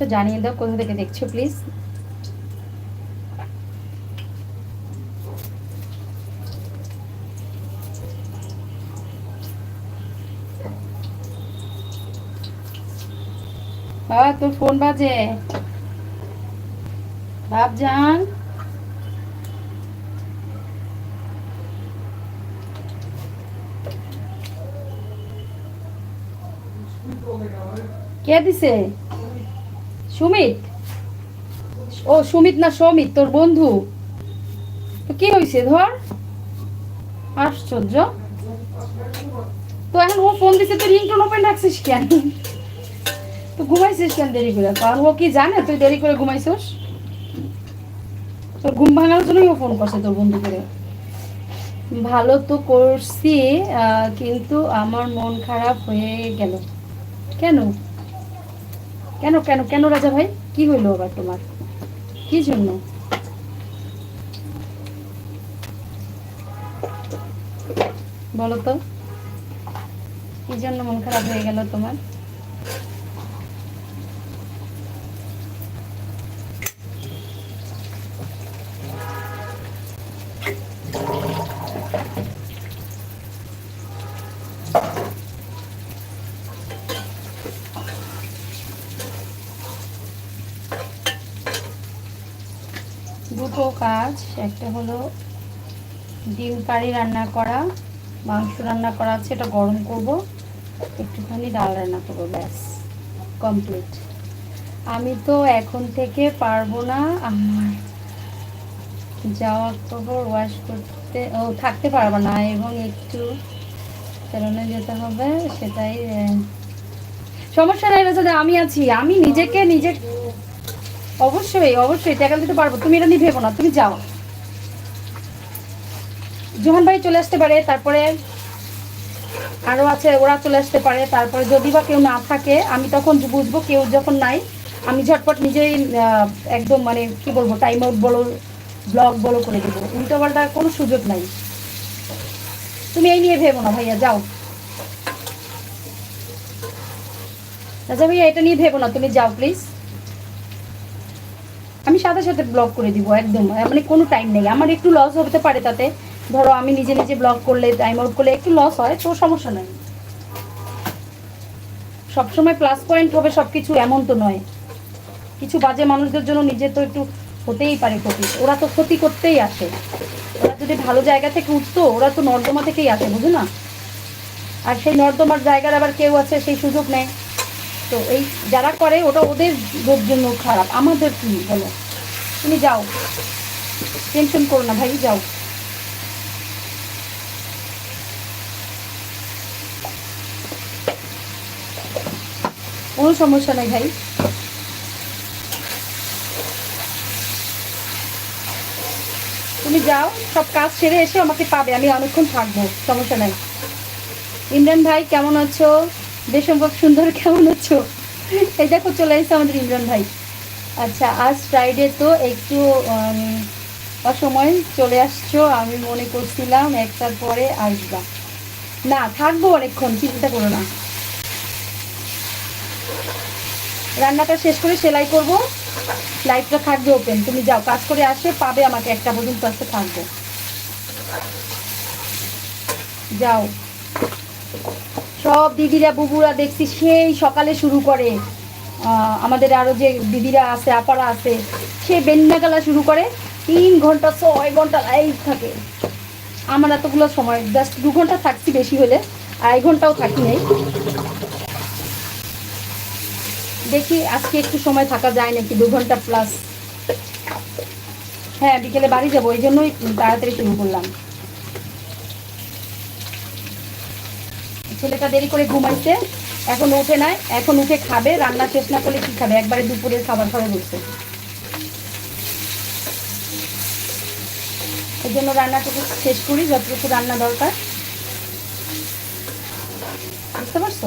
তো জানিয়ে দাও, কোথা থেকে দেখছ প্লিজ বাবা, তোর ফোন বাজে। বাপ জান। কে দিছে? সুমিত? ও, সুমিত না সমিত, তোর বন্ধু। তো কি হয়েছে ধর? আশ্চর্য। তো এখন ও ফোন দিছে তুই রিংটোন ওপেন রাখছিস কেন? তো ঘুমাইছিস কেন দেরি করে? কারণ ও কি জানে? তুই দেরি করে ঘুমাইছিস? তোর ঘুম ভাঙার জন্যই ও ফোন করছে তোর বন্ধু করে। ভালো তো করছি কিন্তু আমার মন খারাপ হয়ে গেল। কেন? কেন কেন কেন রাজা ভাই? কি হইল আবার তোমার? কি জন্য? বলো তো, কি জন্য মন খারাপ হয়ে গেল তোমার? দুটো কাজ। একটা হলো ডিম কারি রান্না করা, মাংস রান্না করা আছে, এটা গরম করব। একটুখানি ডাল রান্না করব, ব্যাস কমপ্লিট আমি তো এখন থেকে পারব না আমার যাওয়া খবর ওয়াশ করতে, ও, থাকতে পারব না, এবং একটু সেলুনে যেতে হবে সেটাই সমস্যা নাই আমি আছি, আমি নিজেকে নিজে অবশ্যই অবশ্যই, টাকা দিতে পারব। তুমি এটা নিয়ে ভেবো না, তুমি যাও। জোহান ভাই চলে আসতে পারে, তারপরে আরও আছে, ওরা চলে আসতে পারে, তারপরে যদি বা কেউ না থাকে, আমি তখন বুঝব কেউ যখন নাই, আমি ঝটপট নিজেই একদম মানে কি বলব টাইম আউট বলো ব্লগ বলো করে দেবো। উল্টো পাল্টার কোনো সুযোগ নাই। তুমি এই নিয়ে ভেবো না ভাইয়া, যাও। রাজা ভাইয়া, এটা নিয়ে ভেবো না, তুমি যাও প্লিজ আমি সাথে সাথে ব্লগ করে দিব, একদম। মানে কোনো টাইম নেই। আমার একটু লস হতে পারে তাতে। ধরো, আমি নিজে নিজে ব্লগ করলে টাইম আউট করলে একটু লস হয়, তো সমস্যা নেই। সবসময় প্লাস পয়েন্ট হবে সব কিছু এমন তো নয়। কিছু বাজে মানুষদের জন্য নিজে তো একটু হতেই পারে ক্ষতি। ওরা তো ক্ষতি করতেই আসে। ওরা যদি ভালো জায়গা থেকে উঠতো, ওরা তো নর্দমা থেকেই আসে বুঝো না আর সেই নর্দমার জায়গার আবার কেউ আছে, সেই সুযোগ নেয়। তো এই যারা করে, ওটা ওদের জন্য খারাপ। আমাদের কি বলো? তুমি যাও। টেনশন করো না ভাই, যাও। কোনো সমস্যা নেই ভাই। তুমি যাও, সব কাজ সেরে এসে আমাকে পাবে, আমি অনেকক্ষণ থাকব, সমস্যা নাই। ইমরান ভাই, কেমন আছো? বেসম্ভব সুন্দর, কেমন আছো? এই দেখো, চলে এসেছে আমাদের ইমরান ভাই। আচ্ছা আজ ফ্রাইডে তো একটু অসময় চলে আসছো, আমি মনে করছিলাম একটার পরে আসবা। না, থাকব অনেকক্ষণ, চিন্তা করো না। রান্নাটা শেষ করে সেলাই করব। লাইটটা থাকবে ওপেন তুমি যাও, কাজ করে আসে, পাবে আমাকে একটা পর্যন্ত আসতে থাকব। যাও। সব দিদিরা, বুবুরা দেখছি সেই সকালে শুরু করে। আমাদের আরও যে দিদিরা আছে, আপারা আছে, সে বেন্নাগালা শুরু করে। তিন ঘণ্টা, ছয় ঘণ্টা লাইভ থাকে। আমার এতগুলো সময় জাস্ট দু ঘণ্টা থাকছি বেশি হলে, আড়াই ঘন্টাও থাকি নেই। দেখি আজকে একটু সময় থাকা যায় নাকি, দু ঘণ্টা প্লাস হ্যাঁ বিকেলে বাড়ি যাব, ওই জন্যই তাড়াতাড়ি শুরু করলাম। ছেলেটা দেরি করে ঘুমাইছে, এখন উঠে নাই, এখন উঠে খাবে, রান্না শেষ না করলে কি খাবে? একবারে দুপুরের খাবার খাবে উঠছে এই জন্য রান্নাটুকু শেষ করি, যতটুকু রান্না দরকার। বুঝতে পারছ?